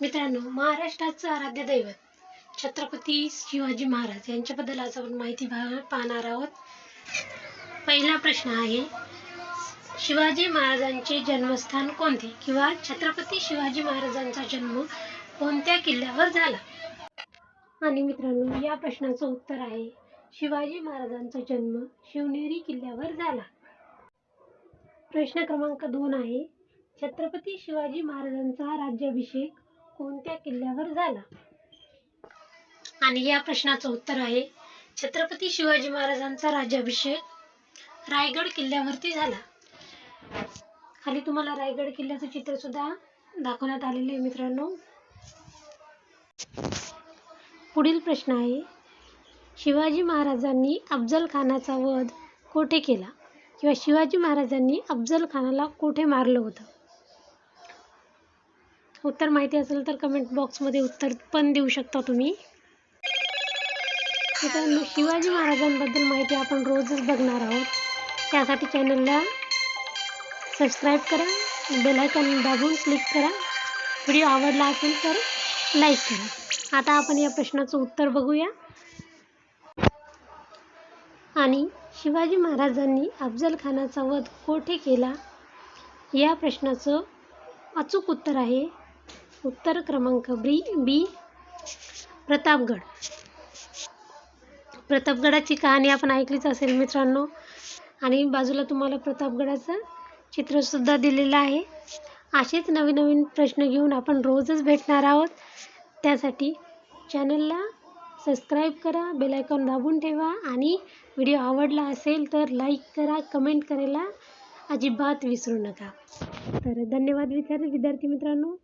मित्रांनो महाराष्ट्राचं आराध्य दैवत छत्रपती शिवाजी महाराज यांच्याबद्दल आज आपण माहिती पाहणार आहोत. पहिला प्रश्न आहे शिवाजी महाराजांचे जन्मस्थान कोणते किंवा छत्रपती शिवाजी महाराजांचा जन्म कोणत्या किल्ल्यावर झाला? आणि मित्रांनो या प्रश्नाचं उत्तर आहे शिवाजी महाराजांचा जन्म शिवनेरी किल्ल्यावर झाला. प्रश्न क्रमांक दोन आहे छत्रपती शिवाजी महाराजांचा राज्याभिषेक कोणत्या किल्ल्यावर झाला? आणि या प्रश्नाचं उत्तर आहे छत्रपती शिवाजी महाराजांचा राज्याभिषेक रायगड किल्ल्यावरती झाला. खाली तुम्हाला रायगड किल्ल्याचं चित्र सुद्धा दाखवण्यात आलेले आहे मित्रांनो. पुढील प्रश्न आहे शिवाजी महाराजांनी अफजल खानाचा वध कोठे केला? किंवा शिवाजी महाराजांनी अफजल खानाला कोठे मारलं होतं? उत्तर माहिती असेल तर कमेंट बॉक्समध्ये उत्तर पण देऊ शकता तुम्ही. मित्रांनो शिवाजी महाराजांबद्दल माहिती आपण रोजच बघणार आहोत. त्यासाठी चॅनलला सबस्क्राईब करा बेलायकन दाबून क्लिक करा. व्हिडिओ आवडला असेल तर लाईक करा. आता आपण या प्रश्नाचं उत्तर बघूया. आणि शिवाजी महाराजांनी अफजल खानाचा वध कोठे केला? या प्रश्नाचं अचूक उत्तर आहे. उत्तर क्रमांक बी बी. प्रतापगड. प्रतापगडाची कहाणी आपण ऐकलीच असेल मित्रांनो. आणि बाजूला तुम्हाला प्रतापगडाचं चित्रसुद्धा दिलेलं आहे. असेच नवीन नवीन प्रश्न घेऊन आपण रोजच भेटणार आहोत. त्यासाठी चॅनलला सबस्क्राईब करा बेलायकॉन दाबून ठेवा आणि व्हिडिओ आवडला असेल तर लाईक करा कमेंट करायला अजिबात विसरू नका. तर धन्यवाद विचार विद्यार्थी मित्रांनो.